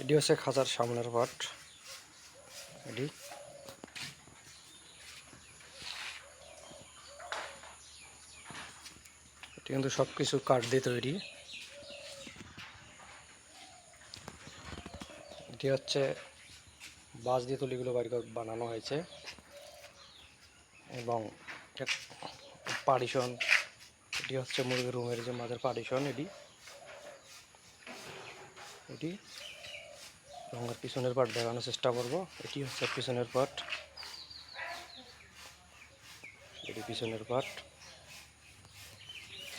এটি হচ্ছে খাঁচার সামনের পাট। এটি। এটি কিন্তু সব কিছু কাঠ দিয়ে তৈরি। এটি হচ্ছে বাঁশ দিয়ে তুলিগুলো বাড়ি বানানো হয়েছে। এবং পার্টিশন, এটি হচ্ছে মুরগির রুমের যে মাঝের পার্টিশন, এটি। এটি। এর পিছনের পাট দেখানোর চেষ্টা করব। এটি হচ্ছে পিছনের পাট এটি পিছনের পাট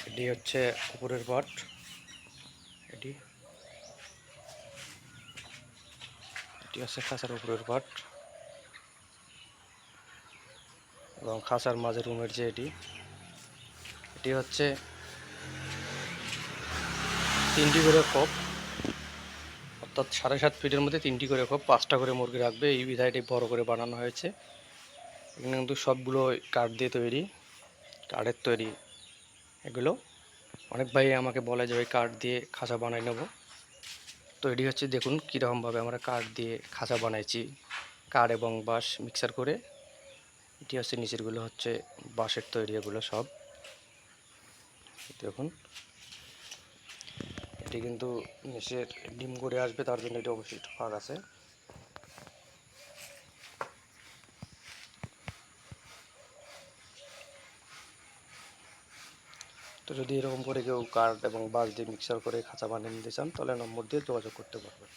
এটি হচ্ছে উপরের পাট এটি। এটি হচ্ছে খাঁচার উপরের পাট এবং খাঁচার মাঝে রুমের যে এটি এটি হচ্ছে তিনটি করে কপ। অর্থাৎ সাড়ে সাত ফিটের মধ্যে তিনটি করে কপ পাঁচটা করে মুরগি রাখবে। এই বিধায়টি বড় করে বানানো হয়েছে। এখানে কিন্তু সবগুলো কাঠ দিয়ে তৈরি, কাঠের তৈরি এগুলো। অনেক ভাই আমাকে বলে যে ওই কাঠ দিয়ে খাঁচা বানাই নেব। তো এটি হচ্ছে দেখুন কীরকমভাবে আমরা কাঠ দিয়ে খাঁচা বানাইছি। কাঠ এবং বাঁশ মিক্সার করে। এটি হচ্ছে নিচেরগুলো হচ্ছে বাঁশের তৈরি এগুলো সব। দেখুন। এটি কিন্তু নিচের ডিম করে আসবে, তার জন্য এটি অবশ্যই একটু ফাঁক আছে। তো যদি এরকম করে কেউ কার্ড এবং বাস দিয়ে মিক্সার করে খাঁচা বানিয়ে নিতে চান, তাহলে নম্বর দিয়ে যোগাযোগ করতে পারবেন।